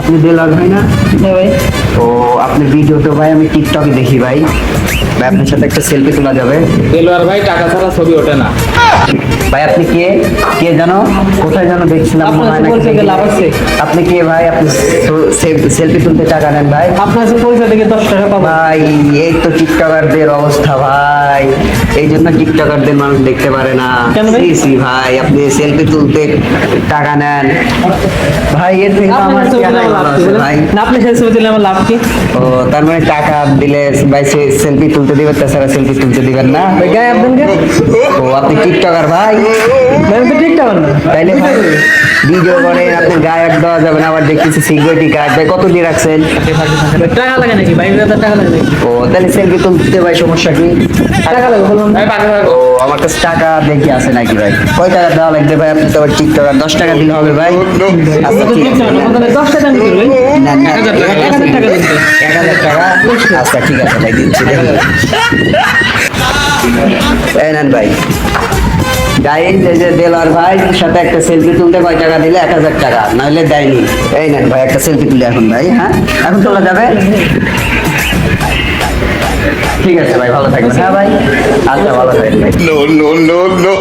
আপনি দেলার ভাই না? হ্যাঁ ভাই। তো আপনি ভিডিও তো ভাই আমি টিকটকে দেখি ভাই। ভাই আপনার সাথে একটা সেলফি তোলা যাবে। দেলোয়ার ভাই টাকা ছাড়া ছবি ওঠে না। ভাই আপনি কে? কে জানো? কোথায় জানো দেখছিলাম মনে হয় আছে? আপনি কে ভাই? আপনি সেলফি তুলতে টাকা নেন ভাই। আপনার কাছে পয়সা থেকে দশ টাকা পাবো। ভাই এই তো টিকটকারদের অবস্থা ভাই। এই জন্য টিকটকারদের মানুষ দেখতে পারে না? সি, ভাই আপনি সেলফি তুলতে টাকা নেন। ভাই এর থেকে আমার? ভাই? না আপনি সেলফি তুললে আমার লাভ কি? ও তার মানে টাকা দিলে ভাই সেলফি তুলতে দিবেন তাছাড়া সেলফি তুলতে দিবেন না। ভাই গায়ে আপনাকে ও আপনি টিকটকার ভাই। ভাই আমি তো টিকটকার না? তাইলে ভিডিও করেন আপনার গায়ে এক দেওয়া যাবে না আবার দেখতেছি সিকিউরিটি গার্ড ভাই কত দিয়ে রাখছেন? টাকা লাগে নাকি বাইশ হাজার টাকা লাগে ও তাহলে সেলফি তুলতে ভাই সমস্যা কি? টাকা লাগে ও আমার কাছে টাকা দেখি আছে নাকি ভাই? কয় টাকা দেওয়া লাগবে ভাই? আপনি তো আবার টিকটকার দশ টাকা দিলে হবে ভাই। আচ্ছা ঠিক আছে। দশ টাকা না, না, এক হাজার টাকা, এক হাজার টাকা দিতে। এক হাজার টাকা? আচ্ছা ঠিক আছে ভাই দিচ্ছি এই নেন ভাই। গাইজ এই যে দেলোয়ার ভাই সাথে একটা সেলফি তুলতে কয় টাকা দিলে এক হাজার টাকা নাহলে দেয়নি এই নেন ভাই একটা সেলফি তুলে এখন ভাই হ্যাঁ এখন তোলা যাবে ঠিক আছে ভাই ভালো থাকবেন হ্যাঁ ভাই আচ্ছা ভালো থাকবেন ভাই no, no, no, no.